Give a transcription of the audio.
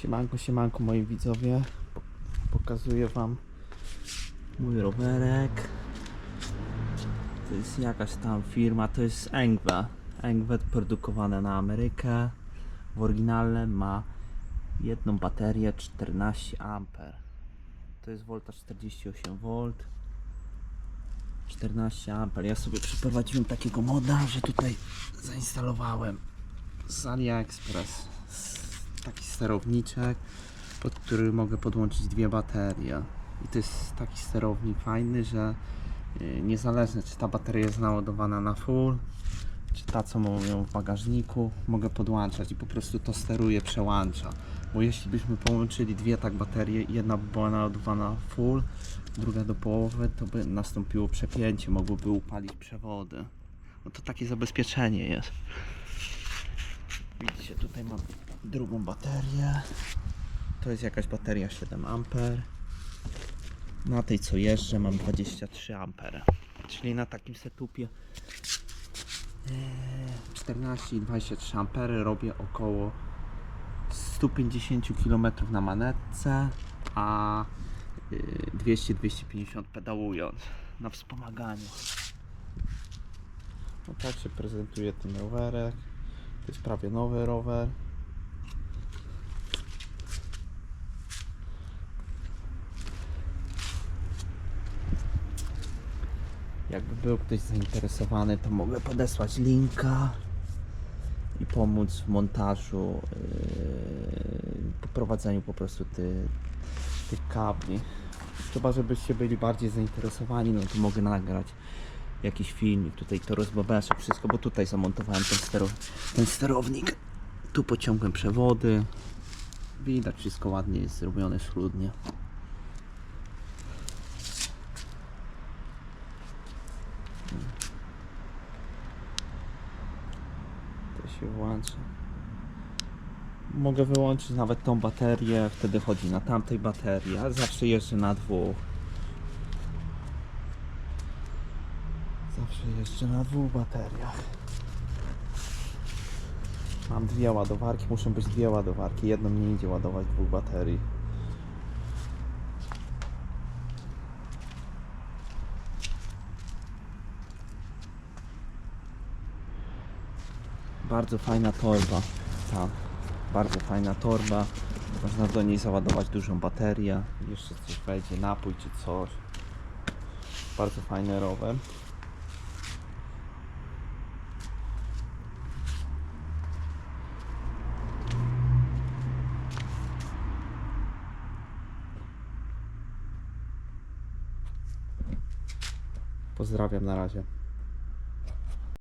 Siemanko, siemanko moi widzowie. Po- Pokazuję wam mój rowerek. To jest jakaś tam firma, to jest Engwe. Engwe produkowane na Amerykę. W oryginale ma jedną baterię 14 A. To jest voltaż 48 V. 14 A. Ja sobie przeprowadziłem takiego moda, że tutaj zainstalowałem z AliExpress sterowniczek, pod który mogę podłączyć dwie baterie. I to jest taki sterownik fajny, że y, niezależnie czy ta bateria jest naładowana na full, czy ta co mam ją w bagażniku, mogę podłączać i po prostu to steruje, przełącza. Bo jeśli byśmy połączyli dwie tak baterie, jedna by była naładowana full, druga do połowy, to by nastąpiło przepięcie, mogłoby upalić przewody. No to takie zabezpieczenie jest. Widzicie, tutaj mam drugą baterię. To jest jakaś bateria 7 A. Na tej co jeżdżę mam 23 A. Czyli na takim setupie e, 14 i 23 A robię około 150 km na manetce, a y, 200-250 pedałując na wspomaganiu. No tak się prezentuje ten rowerek. To jest prawie nowy rower. Jakby był ktoś zainteresowany, to mogę podesłać linka i pomóc w montażu, yy, poprowadzeniu po prostu ty, tych kabli. Chyba, żebyście byli bardziej zainteresowani, no to mogę nagrać jakiś filmik, tutaj to rozbabeszę wszystko, bo tutaj zamontowałem ten, stero, ten sterownik. Tu pociągłem przewody. Widać, wszystko ładnie jest zrobione schludnie. Się włącza. Mogę wyłączyć nawet tą baterię, wtedy chodzi na tamtej baterii, a zawsze jeżdżę na dwóch. Zawsze jeżdżę na dwóch bateriach. Mam dwie ładowarki, muszą być dwie ładowarki. Jedną nie idzie ładować dwóch baterii. Bardzo fajna torba. Ta, bardzo fajna torba. Można do niej załadować dużą baterię. Jeszcze coś wejdzie, napój czy coś. Bardzo fajny rower. Pozdrawiam na razie.